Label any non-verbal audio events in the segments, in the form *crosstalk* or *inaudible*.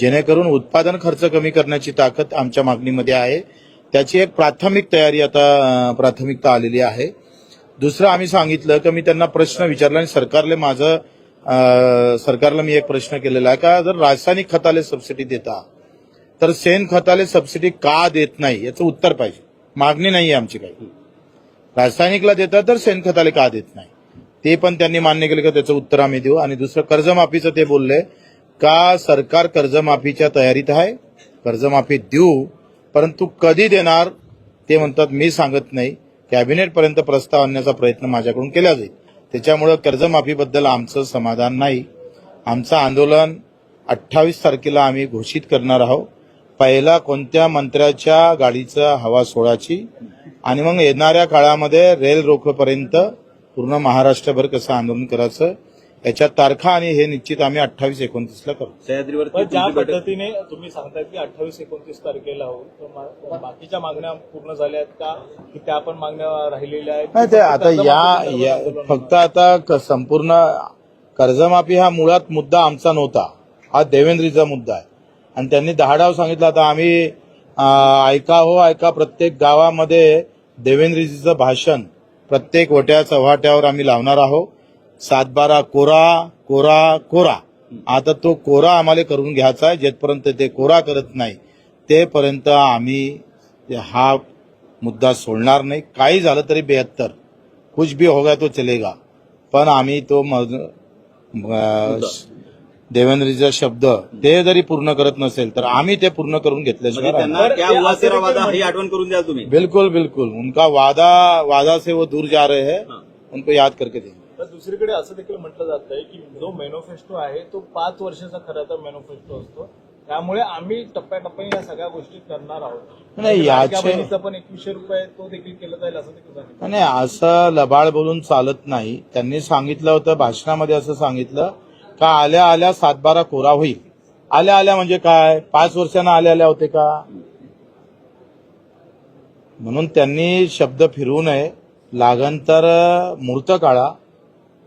जेणेकरून उत्पादन खर्च कमी करण्याची ताकद आमच्या मागणीमध्ये आहे. त्याची एक प्राथमिक तयारी आता प्राथमिकता आलेली आहे. दुसरं आम्ही सांगितलं की मी त्यांना प्रश्न विचारला आणि सरकारले माझं सरकारला मी एक प्रश्न केलेला आहे का जर रासायनिक खताले सबसिडी देता तर सेन खताले सबसिडी का देत नाही याचं उत्तर पाहिजे. मागणी नाही आहे आमची काही. रासायनिकला देतात तर शेणखताला का देत नाही? ते पण त्यांनी मान्य केलं का त्याचं उत्तर आम्ही देऊ. आणि दुसरं कर्जमाफीचं ते बोलले का सरकार कर्जमाफीच्या तयारीत आहे? कर्जमाफी देऊ परंतु कधी देणार? ते म्हणतात मी सांगत नाही. कॅबिनेटपर्यंत प्रस्ताव आणण्याचा प्रयत्न माझ्याकडून केला जाईल. त्याच्यामुळं कर्जमाफीबद्दल आमचं समाधान नाही. आमचं आंदोलन अठ्ठावीस तारखेला आम्ही घोषित करणार आहोत. पहिला कोणत्या मंत्र्याच्या गाडीचा हवा सोडायची? आणि मग येणाऱ्या काळामध्ये रेल रोखपर्यंत पूर्ण महाराष्ट्रभर कसं आंदोलन करायचं? याच्या तारखा आणि हे निश्चित आम्ही अठ्ठावीस एकोणतीसला करू. सह्याद्रीवरती पण ज्या पद्धतीने तुम्ही सांगताय की अठ्ठावीस एकोणतीस तारखेला हो तर बाकीच्या मागण्या पूर्ण झाल्या आहेत का? की त्या पण मागण्या राहिलेल्या आहेत? नाही ते आता या या फक्त आता क- संपूर्ण कर्जमाफी हा मुळात मुद्दा आमचा नव्हता. हा देवेंद्रीचा मुद्दा आहे. आणि त्यांनी दहा डाव सांगितलं आता आम्ही अं, ऐका हो ऐका प्रत्येक गावामध्ये देवेंद्रजीचं भाषण प्रत्येक वट्या चव्हाट्यावर आम्ही लावणार आहोत. सातबारा कोरा कोरा कोरा. आता तो कोरा आम्हाला करून घ्यायचा आहे. जेथपर्यंत ते कोरा करत नाही तेपर्यंत आम्ही हा मुद्दा सोडणार नाही. काही झालं तरी बेहत्तर. कुछ भी होगा तो चलेगा. पण आम्ही तो देवेंद्रजीचा शब्द ते जरी पूर्ण करत नसेल तर आम्ही ते पूर्ण करून घेतल्याशिवाय ही म्हणजे- आठवण करून द्याल तुम्ही. बिल्कुल बिल्कुल. उनका वादा वादा से वो दूर जा रहे हैं. हाँ. उनको याद करके देंगे. तर दुसरीकडे असं देखील म्हटलं जात आहे की जो मॅनिफेस्टो आहे तो पाच वर्षाचा खरा तर मॅनिफेस्टो असतो. त्यामुळे आम्ही टप्प्याटप्प्याने या सगळ्या गोष्टी करणार आहोत. नाही, याचे- पण एकवीसशे रुपये तो देखील केला जाईल असं देखील सांगितलं नाही असं लबाड बोलून चालत नाही. त्यांनी सांगितलं होतं भाषणामध्ये असं सांगितलं का आल्या आल्या सातबारा कोरा होईल. आल्या आल्या म्हणजे काय? पाच वर्षांना आल्या आल्या होते का? म्हणून त्यांनी शब्द फिरवू नये. लागन तर मूर्त काळा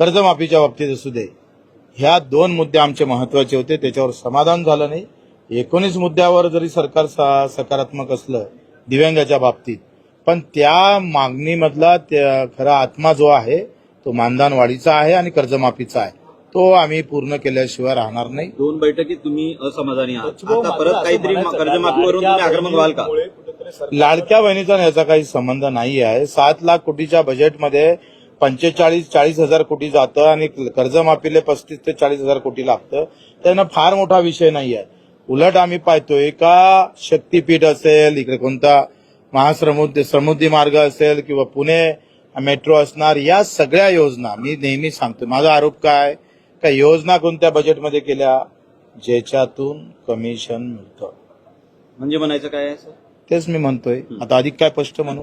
कर्जमाफीच्या बाबतीत असू दे. ह्या दोन मुद्दे आमचे महत्त्वाचे होते त्याच्यावर समाधान झालं नाही. एकोणीस मुद्द्यावर जरी सरकार सकारात्मक असलं दिव्यांगाच्या बाबतीत पण त्या मागणीमधला त्या खरा आत्मा जो आहे तो मानधन वाढीचा आहे आणि कर्जमाफीचा आहे. तो आम्ही पूर्ण केल्याशिवाय राहणार नाही. दोन बैठकीत तुम्ही असमाधानी आहात. आता मात्र परत काहीतरी कर्जमाफीवरून तुम्ही आक्रमक व्हाल का? लाडक्या बहिणीचा याचा काही संबंध नाही आहे सात लाख कोटीच्या बजेटमध्ये पंचेचाळीस चाळीस हजार कोटी जातं आणि कर्जमाफीले पस्तीस ते चाळीस हजार कोटी लागतं. त्यांना फार मोठा विषय नाही आहे उलट आम्ही पाहतोय का शक्तीपीठ असेल इकडे कोणता महासमुद्री समुद्री मार्ग असेल किंवा पुणे मेट्रो असणार या सगळ्या योजना मी नेहमी सांगतो माझा आरोप काय? का योजना कोणत्या बजेटमध्ये केल्या? ज्याच्यातून कमिशन मिळतं. म्हणजे म्हणायचं काय तेच मी म्हणतोय. आता अधिक काय स्पष्ट म्हणू.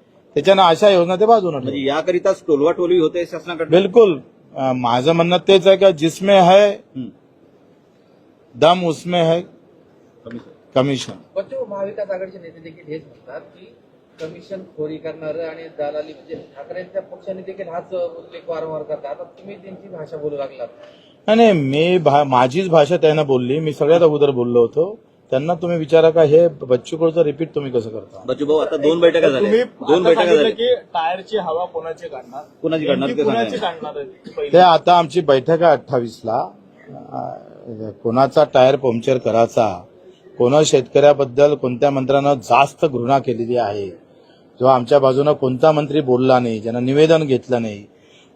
त्याच्यानं अशा योजना ते बाजून म्हणजे याकरिताच टोलवा टोलवी होते शासनाकडे बिल्कुल. अ, माझं म्हणणं तेच आहे का जिसमें है दम उसमें है कमिशन. पण ते महाविकास आघाडीचे नेते देखील हेच म्हणतात की कमिशन खोरी करणारं आणि दलाली म्हणजे ठाकरेंच्या पक्षाने देखील हाच उल्लेख वारंवार करतात. आता तुम्ही त्यांची भाषा बोलू लागलात. नाही, नाही मी भा- माझीच भाषा त्यांना बोलली. मी सगळ्यात अगोदर बोललो होतो. त्यांना तुम्ही विचारा का हे बच्चू कडचं रिपीट तुम्ही कसं करता? बच्चू भाऊ आता दोन बैठका झाल्या. दोन बैठका झाल्या. की टायरची हवा कोणाची काढणार? कोणाची काढणार ते कोणाची सांगा. काढणार आहे? ते आता आमची बैठक आहे अठ्ठावीसला. कोणाचा टायर पंक्चर करायचा कोणा शेतकऱ्याबद्दल कोणत्या मंत्र्यानं जास्त घृणा केलेली आहे किंवा आमच्या बाजूनं कोणता मंत्री बोलला नाही ज्यांना निवेदन घेतलं नाही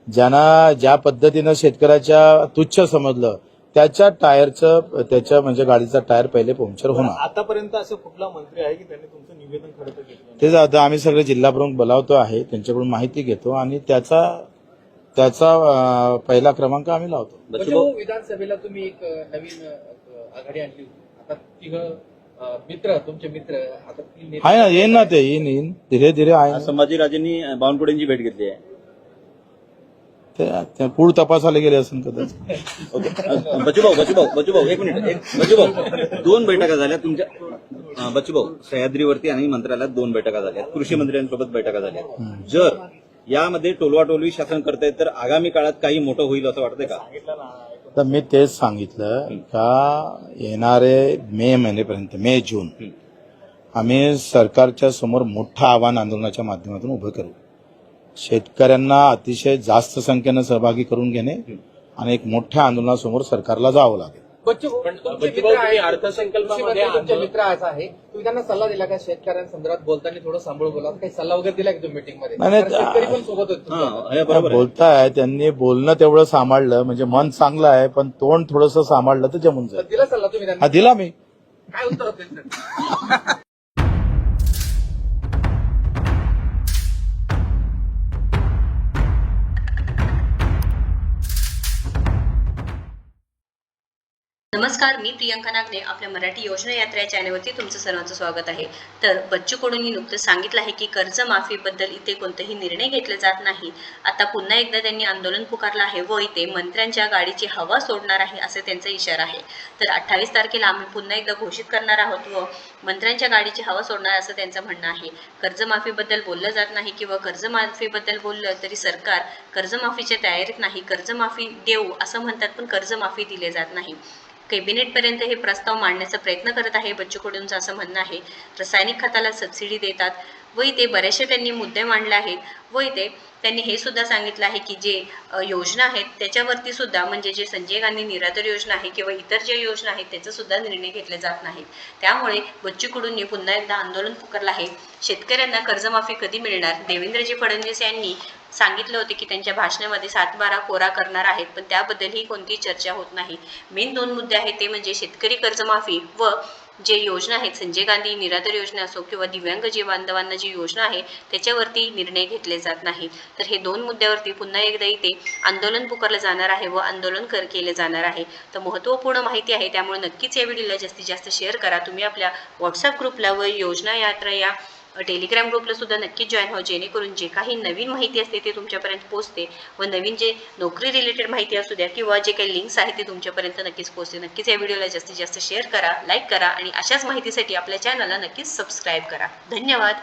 ज्यांना ज्या पद्धतीनं शेतकऱ्याच्या तुच्छ समजलं त्याच्या टायरचं त्याच्या म्हणजे गाडीचा टायर पहिले पंक्चर होणार. आतापर्यंत असं कुठला मंत्री आहे की त्यांनी तुमचं निवेदन खरं तर? तेच आता आम्ही सगळे जिल्हा प्रमुख बोलावतो आहे त्यांच्याकडून माहिती घेतो आणि त्याचा त्याचा पहिला क्रमांक आम्ही लावतो. म्हणजे हो, विधानसभेला तुम्ही एक नवीन आघाडी आणली होती. आता तिघ मित्र तुमचे मित्र आता आहे ना येईन ना ते येईन येईन. धीरे धीरे आहे संभाजीराजेंनी बावनकुळेंची भेट घेतली आहे. ते ते पूड तपासायला गेले असेल कदाचित. ओके. अ, बच्चू भाऊ बच्चू भाऊ बच्चू भाऊ एक मिनिट एक बच्चू भाऊ दोन बैठका झाल्या तुमच्या अ, बच्चू भाऊ सह्याद्रीवरती आणि मंत्रालयात दोन बैठका झाल्या. कृषी मंत्र्यांसोबत बैठका झाल्या. जर यामध्ये टोलवा टोलवी शासन करतायत तर आगामी काळात काही मोठं होईल असं वाटतंय का? तर मी तेच सांगितलं का येणारे मे महिन्यापर्यंत मे जून आम्ही सरकारच्या समोर मोठं आव्हान आंदोलनाच्या माध्यमातून उभं करू. शेतकऱ्यांना अतिशय जास्त संख्येनं सहभागी करून घेणे आणि एक मोठ्या आंदोलनासमोर सरकारला जावं लागेल. मित्र आहे. तुम्ही त्यांना सल्ला दिला का शेतकऱ्यांसंदर्भात बोलताना थोडं सांभाळून बोला? काही सल्ला वगैरे दिला की तुम्ही मीटिंगमध्ये नाही, नाही, कारण शेतकरी पण सोबत होते हा तुमच्या. हे बरोबर आहे. बोलताय त्यांनी बोलणं तेवढं सांभाळलं म्हणजे मन चांगलं आहे पण तोंड थोडंसं सांभाळलं तर जमून जाईल. दिला सल्ला तुम्ही हा दिला मी. काय उत्तर *laughs* नमस्कार मी प्रियंका नागने आपल्या मराठी योजना यात्रा या चॅनलवरती तुमचं सर्वांचं स्वागत आहे. तर बच्चू कडूंनी नुकतं सांगितलं आहे की कर्जमाफीबद्दल इथे कोणतेही निर्णय घेतले जात नाही. आता पुन्हा एकदा त्यांनी आंदोलन पुकारलं आहे व इथे मंत्र्यांच्या गाडीची हवा सोडणार आहे असे त्यांचा इशारा आहे. तर अठ्ठावीस तारखेला आम्ही पुन्हा एकदा घोषित करणार आहोत व मंत्र्यांच्या गाडीची हवा सोडणार असं त्यांचं म्हणणं आहे. कर्जमाफीबद्दल बोललं जात नाही किंवा कर्जमाफीबद्दल बोललं तरी सरकार कर्जमाफीच्या तयारीत नाही कर्जमाफी देऊ असं म्हणतात पण कर्जमाफी दिले जात नाही. कॅबिनेटपर्यंत हे प्रस्ताव मांडण्याचा प्रयत्न करत आहे. बच्चू कडूंचं असं म्हणणं आहे. रासायनिक खताला सबसिडी देतात. व इथे बरेचसे त्यांनी मुद्दे मांडले आहेत व इथे त्यांनी हे सुद्धा सांगितलं आहे की जे योजना आहेत त्याच्यावरती सुद्धा म्हणजे जे संजय गांधी निराधार योजना आहे किंवा इतर ज्या योजना आहेत त्याचा सुद्धा निर्णय घेतले जात नाहीत. त्यामुळे बच्चू कडूंनी पुन्हा एकदा आंदोलन पुकारलं आहे. शेतकऱ्यांना कर्जमाफी कधी मिळणार? देवेंद्रजी फडणवीस यांनी सांगितलं होते की त्यांच्या भाषणामध्ये सात बारा कोरा करणार आहेत पण त्याबद्दलही कोणतीही चर्चा होत नाही. मेन दोन मुद्दे आहेत ते म्हणजे शेतकरी कर्जमाफी व जे योजना आहेत संजय गांधी निराधार योजना असो किंवा दिव्यांग जे बांधवांना जी योजना आहे त्याच्यावरती निर्णय घेतले जात नाही. तर हे दोन मुद्द्यावरती पुन्हा एकदा इथे आंदोलन पुकारलं जाणार आहे व आंदोलन कर केले जाणार आहे. तर महत्त्वपूर्ण माहिती आहे त्यामुळे नक्कीच या व्हिडिओला जास्तीत जास्त शेअर करा. तुम्ही आपल्या व्हॉट्सअप ग्रुपला व योजना यात्रा या टेलिग्राम ग्रुपला सुद्धा नक्कीच जॉईन हो जेणेकरून जे काही नवीन माहिती असते ते तुमच्यापर्यंत पोहोचते व नवीन जे नोकरी रिलेटेड माहिती असू द्या किंवा जे काही लिंक्स आहेत ते तुमच्यापर्यंत नक्कीच पोहोचते. नक्कीच या व्हिडिओला जास्तीत जास्त शेअर करा लाईक करा आणि अशाच माहितीसाठी आपल्या चॅनलला नक्कीच सबस्क्राईब करा. धन्यवाद.